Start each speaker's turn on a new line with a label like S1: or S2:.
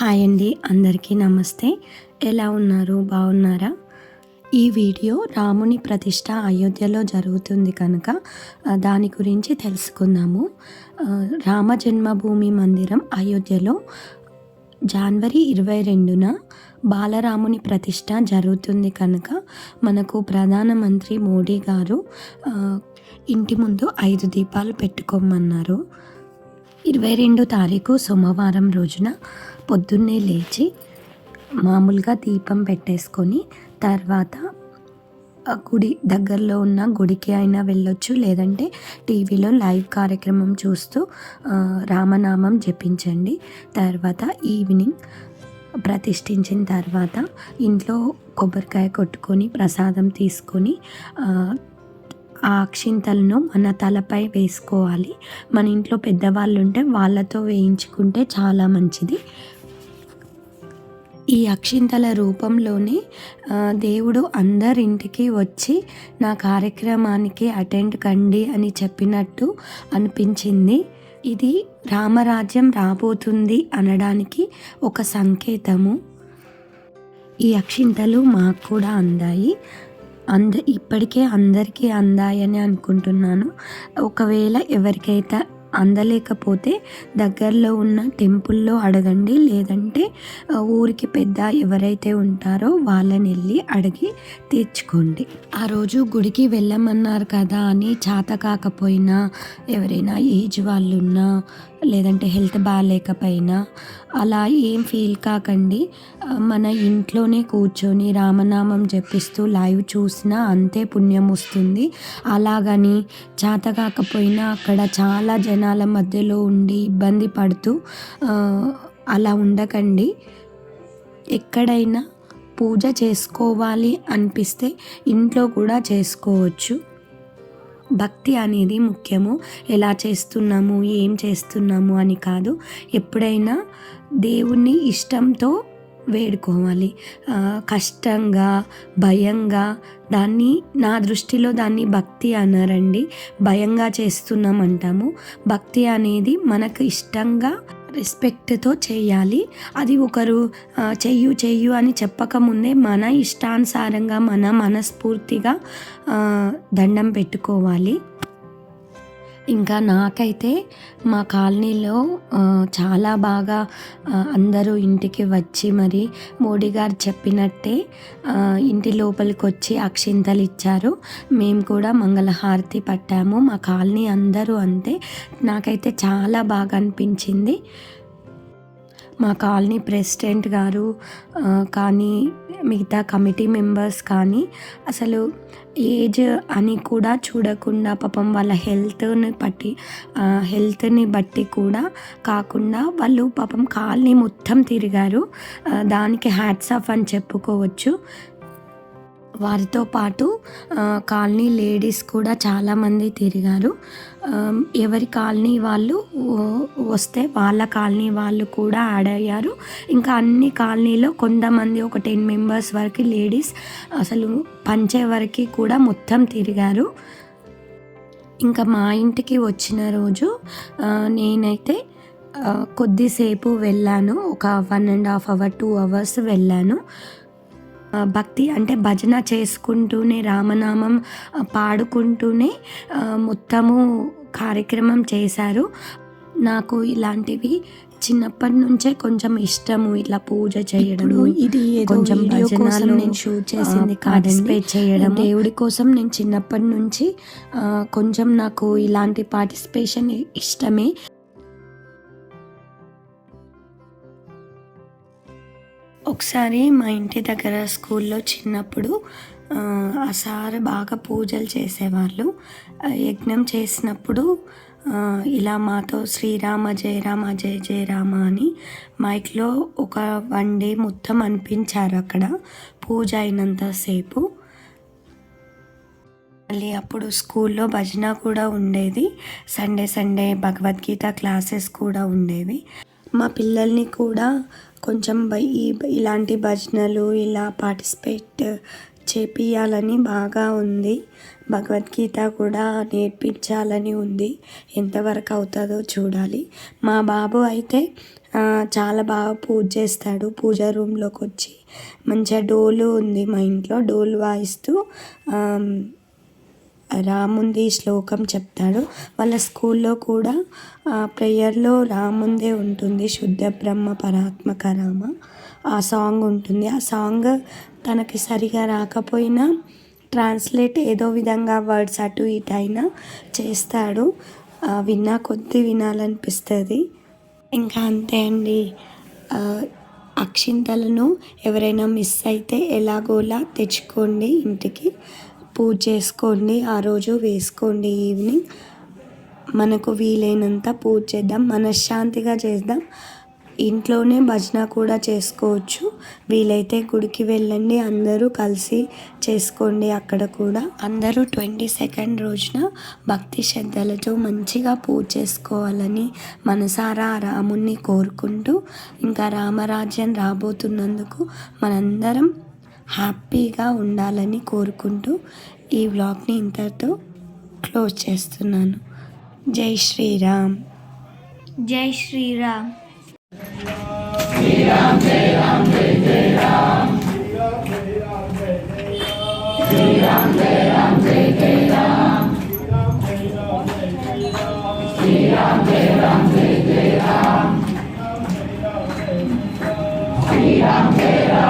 S1: Hi అండి అందరికీ నమస్తే. ఎలా ఉన్నారు? బాగున్నారా? ఈ వీడియో రాముని ప్రతిష్ట అయోధ్యలో జరుగుతుంది కనుక దాని గురించి తెలుసుకుందాము. రామ జన్మభూమి మందిరం అయోధ్యలో జనవరి ఇరవై రెండున బాలరాముని ప్రతిష్ట జరుగుతుంది కనుక మనకు ప్రధానమంత్రి మోడీ గారు ఇంటి ముందు ఐదు దీపాలు పెట్టుకోమన్నారు. ఇరవై రెండు తారీఖు సోమవారం రోజున పొద్దున్నే లేచి మామూలుగా దీపం పెట్టేసుకొని తర్వాత గుడి దగ్గరలో ఉన్న గుడికి అయినా వెళ్ళొచ్చు లేదంటే టీవీలో లైవ్ కార్యక్రమం చూస్తూ రామనామం జపించండి. తర్వాత ఈవినింగ్ ప్రతిష్ఠించిన తర్వాత ఇంట్లో కొబ్బరికాయ కొట్టుకొని ప్రసాదం తీసుకొని ఆ అక్షింతలను మన తలపై వేసుకోవాలి. మన ఇంట్లో పెద్దవాళ్ళు ఉంటే వాళ్ళతో వేయించుకుంటే చాలా మంచిది. ఈ అక్షింతల రూపంలోనే దేవుడు అందరింటికి వచ్చి నా కార్యక్రమానికి అటెండ్ కండి అని చెప్పినట్టు అనిపించింది. ఇది రామరాజ్యం రాబోతుంది అనడానికి ఒక సంకేతము. ఈ అక్షింతలు మాకు కూడా అందాయి. అంద ఇప్పటికే అందరికీ అందాయని అనుకుంటున్నాను. ఒకవేళ ఎవరికైతే అందలేకపోతే దగ్గరలో ఉన్న టెంపుల్లో అడగండి. లేదంటే ఊరికి పెద్ద ఎవరైతే ఉంటారో వాళ్ళని వెళ్ళి అడిగి తెచ్చుకోండి ఆ రోజు గుడికి వెళ్ళమన్నారు కదా అని చేత కాకపోయినా ఎవరైనా ఏజ్ వాళ్ళు ఉన్నా లేదంటే హెల్త్ బాగాలేకపోయినా అలా ఏం ఫీల్ కాకండి. మన ఇంట్లోనే కూర్చొని రామనామం జపిస్తూ లైవ్ చూసినా అంతే పుణ్యం వస్తుంది. అలాగని చేత కాకపోయినా అక్కడ చాలా జనాల మధ్యలో ఉండి ఇబ్బంది పడుతూ అలా ఉండకండి. ఎక్కడైనా పూజ చేసుకోవాలి అనిపిస్తే ఇంట్లో కూడా చేసుకోవచ్చు. భక్తి అనేది ముఖ్యము. ఎలా చేస్తున్నాము ఏం చేస్తున్నాము అని కాదు. ఎప్పుడైనా దేవుణ్ణి ఇష్టంతో వేడుకోవాలి. కష్టంగా భయంగా దాన్ని నా దృష్టిలో దాన్ని భక్తి అన్నారండి భయంగా చేస్తున్నాం అంటాము భక్తి అనేది మనకు ఇష్టంగా రెస్పెక్ట్తో చేయాలి. అది ఒకరు చెయ్యు చెయ్యు అని చెప్పకముందే మన ఇష్టానుసారంగా మన మనస్ఫూర్తిగా దండం పెట్టుకోవాలి. ఇంకా నాకైతే మా కాలనీలో చాలా బాగా అందరూ ఇంటికి వచ్చి మరి మోడీ గారు చెప్పినట్టే ఇంటి లోపలికి వచ్చి అక్షింతలు ఇచ్చారు. మేము కూడా మంగళహారతి పట్టాము. మా కాలనీ అందరూ అంతే. నాకైతే చాలా బాగా అనిపించింది. మా కాలనీ ప్రెసిడెంట్ గారు కానీ మిగతా కమిటీ మెంబర్స్ కానీ అసలు ఏజ్ అని కూడా చూడకుండా పాపం వాళ్ళ హెల్త్ని బట్టి హెల్త్ని బట్టి కూడా కాకుండా వాళ్ళు పాపం కాలనీ మొత్తం తిరిగారు. దానికి హ్యాట్స్ ఆఫ్ అని చెప్పుకోవచ్చు. వారితో పాటు కాలనీ లేడీస్ కూడా చాలామంది తిరిగారు. ఎవరి కాలనీ వాళ్ళు వస్తే వాళ్ళ కాలనీ వాళ్ళు కూడా యాడ్ అయ్యారు. ఇంకా అన్ని కాలనీలో కొంతమంది ఒక టెన్ మెంబర్స్ వరకు లేడీస్ అసలు పంచే వరకు కూడా మొత్తం తిరిగారు. ఇంకా మా ఇంటికి వచ్చిన రోజు నేనైతే కొద్దిసేపు వెళ్ళాను. ఒక one and half hour two hours వెళ్ళాను. భక్తి అంటే భజన చేసుకుంటూనే రామనామం పాడుకుంటూనే మొత్తము కార్యక్రమం చేశారు. నాకు ఇలాంటివి చిన్నప్పటి నుంచే కొంచెం ఇష్టము ఇట్లా పూజ చేయడం ఇది కొంచెం భజనలు నేను షూట్ చేసింది పార్టిసిపేట్ చేయడం దేవుడి కోసం నేను చిన్నప్పటి నుంచి కొంచెం నాకు ఇలాంటి పార్టిసిపేషన్ ఇష్టమే. ఒకసారి మా ఇంటి దగ్గర స్కూల్లో చిన్నప్పుడు ఆ, సార్ బాగా పూజలు చేసేవాళ్ళు. యజ్ఞం చేసినప్పుడు ఇలా మాతో శ్రీరామ జయ రామ జయ జయ రామ అని మైక్లో ఒక వన్ డే మొత్తం అనిపించారు అక్కడ పూజ అయినంతసేపు మళ్ళీ అప్పుడు స్కూల్లో భజన కూడా ఉండేది. సండే సండే భగవద్గీత క్లాసెస్ కూడా ఉండేవి. మా పిల్లల్ని కూడా కొంచెం ఈ ఇలాంటి భజనలు ఇలా పార్టిసిపేట్ చేపియాలని బాగా ఉంది. భగవద్గీత కూడా నేర్పించాలని ఉంది. ఎంతవరకు అవుతుందో చూడాలి. మా బాబు అయితే చాలా బాగా పూజ చేస్తాడు. పూజ రూమ్లోకి వచ్చి మంచిగా డోలు ఉంది మా ఇంట్లో. డోలు వాయిస్తూ రాముంది శ్లోకం చెప్తాడు. వాళ్ళ స్కూల్లో కూడా ప్రేయర్లో రాముందే ఉంటుంది శుద్ధ బ్రహ్మ పరాత్మక రామ. ఆ సాంగ్ ఉంటుంది. ఆ సాంగ్ తనకి సరిగా రాకపోయినా ట్రాన్స్లేట్ ఏదో విధంగా వర్డ్స్ అటు ఇటు అయినా చేస్తాడు. విన్నా కొద్ది వినాలనిపిస్తుంది. ఇంకా అంతే అండి. అక్షింతలను ఎవరైనా మిస్ అయితే ఎలాగోలా తెచ్చుకోండి ఇంటికి. పూజ చేసుకోండి ఆ రోజు వేసుకోండి ఈవినింగ్. మనకు వీలైనంత పూజ చేద్దాం మనశ్శాంతిగా చేద్దాం. ఇంట్లోనే భజన కూడా చేసుకోవచ్చు. వీలైతే గుడికి వెళ్ళండి అందరూ కలిసి చేసుకోండి అక్కడ కూడా. అందరూ ట్వంటీ సెకండ్ రోజున భక్తి శ్రద్ధలతో మంచిగా పూజ చేసుకోవాలని మనసారా రాముణ్ణి కోరుకుంటూ ఇంకా రామరాజ్యం రాబోతున్నందుకు మనందరం హ్యాపీగా ఉండాలని కోరుకుంటూ ఈ బ్లాగ్ని ఇంతతో క్లోజ్ చేస్తున్నాను. జై శ్రీరామ్.
S2: జై శ్రీరామ్.
S3: Yeah.